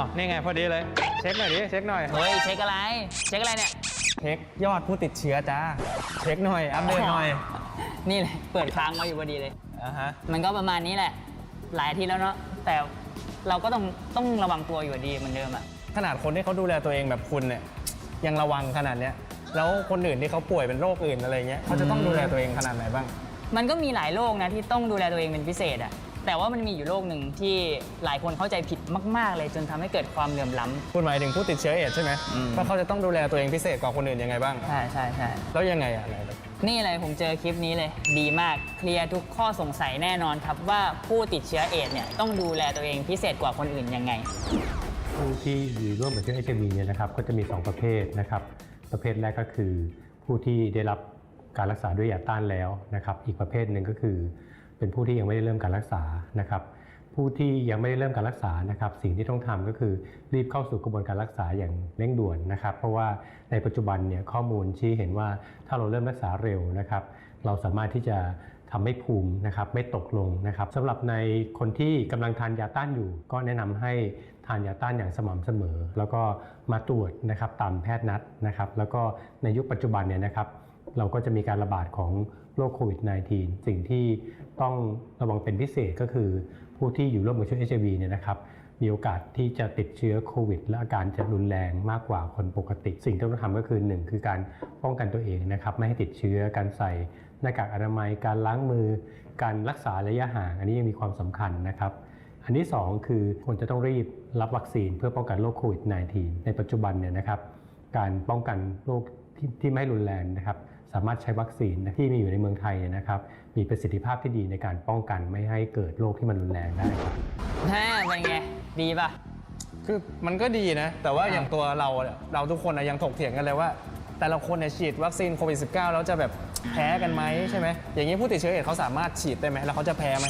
อ้าวนี่ไงพอดีเลย เช็คหน่อยดิ เช็คหน่อย เฮ้ยเช็คอะไร เช็คอะไรเนี่ย เช็คยอดผู้ติดเชื้อจ้า เช็คหน่อย อัปเดตหน่อย นี่เลยเปิดค้างมาอยู่พอดีเลย อ่าฮะ มันก็ประมาณนี้แหละ หลายอาทีแล้วเนาะ แต่เราก็ต้องต้องระวังตัวอยู่ดีเหมือนเดิมอะขนาดคนที่เขาดูแลตัวเองแบบคุณเนี่ยยังระวังขนาดเนี้ย แล้วคนอื่นที่เขาป่วยเป็นโรคอื่นอะไรเงี้ยเขาจะต้องดูแลตัวเองขนาดไหนบ้าง มันก็มีหลายโรคนะที่ต้องดูแลตัวเองเป็นพิเศษอะ แต่ว่ามันมีอยู่โรคหนึ่งที่หลายคนเข้าใจผิดมาก ๆ เลยจนทำให้เกิดความเหลื่อมล้ำ คุณหมายถึงผู้ติดเชื้อเอดส์ใช่ไหมอืม ว่าเขาจะต้องดูแลตัวเองพิเศษกว่าคนอื่นยังไงบ้าง ใช่ใช่ใช่ แล้วยังไงอะไหนแบบนี่เลยผมเจอคลิปนี้เลย ดีมากเคลียร์ทุกข้อสงสัยแน่นอนครับว่าผู้ติดเชื้อเอดส์เนี่ยต้องดูแลตัวเองพิเศษกว่าคนอื่นยังไง ผู้ที่อยู่ร่วมกับเชื้อ HIV เนี่ยนะครับก็จะมี 2 ประเภทนะครับ ประเภทแรกก็คือผู้ที่ได้รับการรักษาด้วยยาต้านแล้วนะครับ อีกประเภทหนึ่งก็คือ เป็นผู้ที่ยังไม่ได้เริ่มการรักษานะครับผู้ที่ยังไม่ได้เริ่มการรักษานะครับสิ่งที่ต้องทำก็คือรีบเข้าสู่กระบวนการรักษาอย่างเร่งด่วนนะครับ เพราะว่าในปัจจุบันเนี่ยข้อมูลชี้เห็นว่าถ้าเราเริ่มรักษาเร็วนะครับเราสามารถที่จะทำให้ภูมินะครับไม่ตกลงนะครับสำหรับในคนที่กำลังทานยาต้านอยู่ ก็แนะนำให้ทานยาต้านอย่างสม่ำเสมอ แล้วก็มาตรวจนะครับตามแพทย์นัดนะครับ แล้วก็ในยุคปัจจุบันเนี่ยนะครับเราก็จะมีการระบาดของโรคโควิด -19 สิ่งที่ต้องระวังเป็นพิเศษก็คือ ผู้ที่อยู่ร่วมกับเชื้อ HIV เนี่ยนะครับมีโอกาสที่จะติดเชื้อโควิด และอาการจะรุนแรงมากกว่าคนปกติ สิ่งที่ต้องทำก็คือ 1 คือการป้องกันตัวเองนะครับไม่ให้ติดเชื้อการใส่หน้ากากอนามัย การล้างมือ การรักษาระยะห่าง อันนี้ยังมีความสำคัญนะครับอันที่ 2 คือควรจะต้องรีบรับวัคซีนเพื่อป้องกันโรคโควิด -19 ในปัจจุบันเนี่ยนะครับการป้องกันโรคที่ไม่รุนแรงนะครับ สามารถใช้วัคซีนที่มีอยู่ในเมืองไทยเนี่ยนะครับมีประสิทธิภาพที่ดีในการป้องกันไม่ให้เกิดโรคที่มันรุนแรงได้ครับแม่เป็นไง ดีป่ะ คือมันก็ดีนะ แต่ว่าอ่าอย่างตัวเราเนี่ยเราทุกคนนะยังถกเถียงกันเลยว่า แต่ละคนเนี่ยฉีดวัคซีนโควิด -19 แล้วจะแบบแพ้กันไหมใช่ไหมอย่างนี้ผู้ติดเชื้อเอดส์เขาสามารถฉีดได้ไหมแล้วเขาจะแพ้ไหม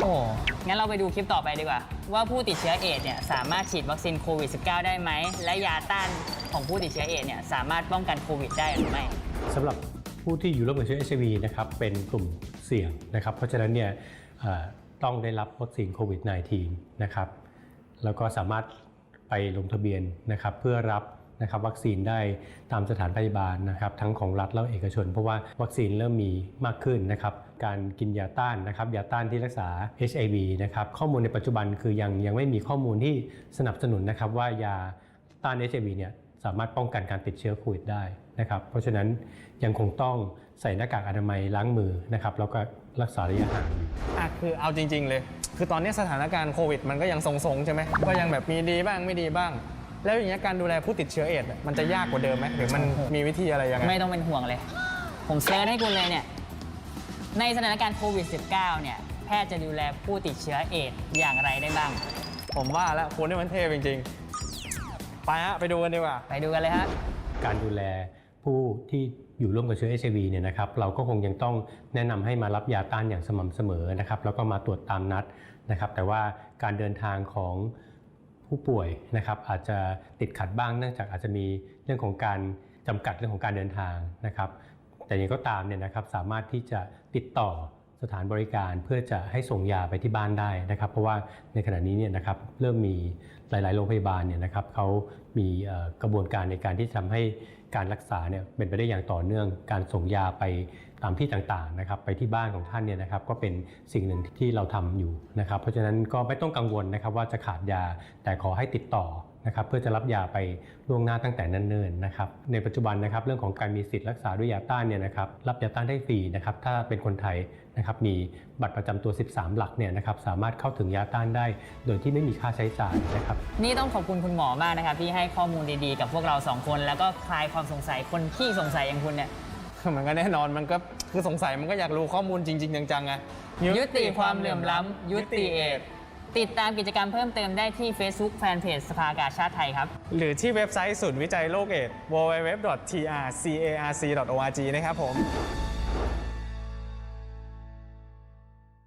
โอ้ งั้นเราไปดูคลิปต่อไปดีกว่า ว่าผู้ติดเชื้อเอดส์เนี่ยสามารถฉีดวัคซีนโควิด -19 ได้ไหม และยาต้านของผู้ติดเชื้อเอดส์เนี่ยสามารถป้องกันโควิดได้หรือไม่ สำหรับผู้ที่อยู่ร่วมกับเชื้อ HIV นะครับเป็นกลุ่มเสี่ยงนะครับ เพราะฉะนั้นเนี่ยต้องได้รับวัคซีนโควิด -19 นะครับแล้วก็สามารถไปลงทะเบียนนะครับเพื่อรับนะครับวัคซีนได้ตามสถานพยาบาลนะครับทั้งของรัฐและเอกชน เพราะว่าวัคซีนเริ่มมีมากขึ้นนะครับการกินยาต้านนะครับยาต้านที่รักษา HIV นะครับข้อมูลในปัจจุบันคือยังยังไม่มีข้อมูลที่สนับสนุนนะครับว่ายาต้าน HIV เนี่ย สามารถป้องกันการติดเชื้อโควิดได้นะครับ เพราะฉะนั้นยังคงต้องใส่หน้ากากอนามัยล้างมือนะครับแล้วก็รักษาระยะห่างอะคือเอาจริง ๆ เลย คือตอนนี้สถานการณ์โควิด มันก็ยังทรงๆใช่ไหมก็ยังแบบมีดีบ้างไม่ดีบ้าง แล้วอย่างเงี้ยการดูแลผู้ติดเชื้อเอดส์อะมันจะยากกว่าเดิมไหมหรือมันมีวิธีอะไรยังไงไม่ต้องเป็นห่วงเลย ผมเซิร์ชให้คุณเลยเนี่ยในสถานการณ์โควิด -19 เนี่ยแพทย์จะดูแลผู้ติดเชื้อเอดส์อย่างไรได้บ้าง ผมว่าแล้วคุณนี่มันเทพจริงๆ ไปฮะไปดูกันดีกว่า ไปดูกันเลยฮะ การดูแลผู้ที่อยู่ร่วมกับเชื้อ HIV เนี่ยนะครับเราก็คงยังต้องแนะนำให้มารับยาต้านอย่างสม่ำเสมอนะครับแล้วก็มาตรวจตามนัดนะครับ แต่ว่าการเดินทางของผู้ป่วยนะครับอาจจะติดขัดบ้างเนื่องจากอาจจะมีเรื่องของการจำกัดเรื่องของการเดินทางนะครับ แต่อย่างไรก็ตามเนี่ยนะครับสามารถที่จะติดต่อ สถานบริการเพื่อจะให้ส่งยาไปที่บ้านได้นะครับ เพราะว่าในขณะนี้เนี่ยนะครับเริ่มมีหลาย ๆ โรงพยาบาลเนี่ยนะครับเขามีกระบวนการในการที่จะทำให้การรักษาเนี่ยเป็นไปได้อย่างต่อเนื่อง การส่งยาไป ตามที่ต่างๆนะครับไปที่บ้านของท่านเนี่ยนะครับก็เป็นสิ่งหนึ่งที่เราทำอยู่นะครับ เพราะฉะนั้นก็ไม่ต้องกังวลนะครับว่าจะขาดยาแต่ขอให้ติดต่อนะครับเพื่อจะรับยาไปล่วงหน้าตั้งแต่นันเนินนะครับในปัจจุบันนะครับเรื่องของการมีสิทธิ์รักษาด้วยยาต้านเนี่ยนะครับรับยาต้านได้ฟรีนะครับถ้าเป็นคนไทยนะครับมีบัตรประจำตัว 13 หลักเนี่ยนะครับสามารถเข้าถึงยาต้านได้ โดยที่ไม่มีค่าใช้จ่ายนะครับนี่ต้องขอบคุณคุณหมอมากนะครับที่ให้ข้อมูลดีๆ กับพวกเราสองคน แล้วก็คลายความสงสัยคนที่สงสัยอย่างคุณเนี่ย มันก็แน่นอนมันก็คือสงสัยมันก็อยากรู้ข้อมูลจริง ๆ จังๆไงยุติความเหลื่อมล้ำยุติเอดส์ติดตามกิจกรรมเพิ่มเติมได้ที่ Facebook Fanpage สภากาชาติไทยครับ หรือที่เว็บไซต์ศูนย์วิจัยโรคเอดส์ www.trcarc.org นะครับผม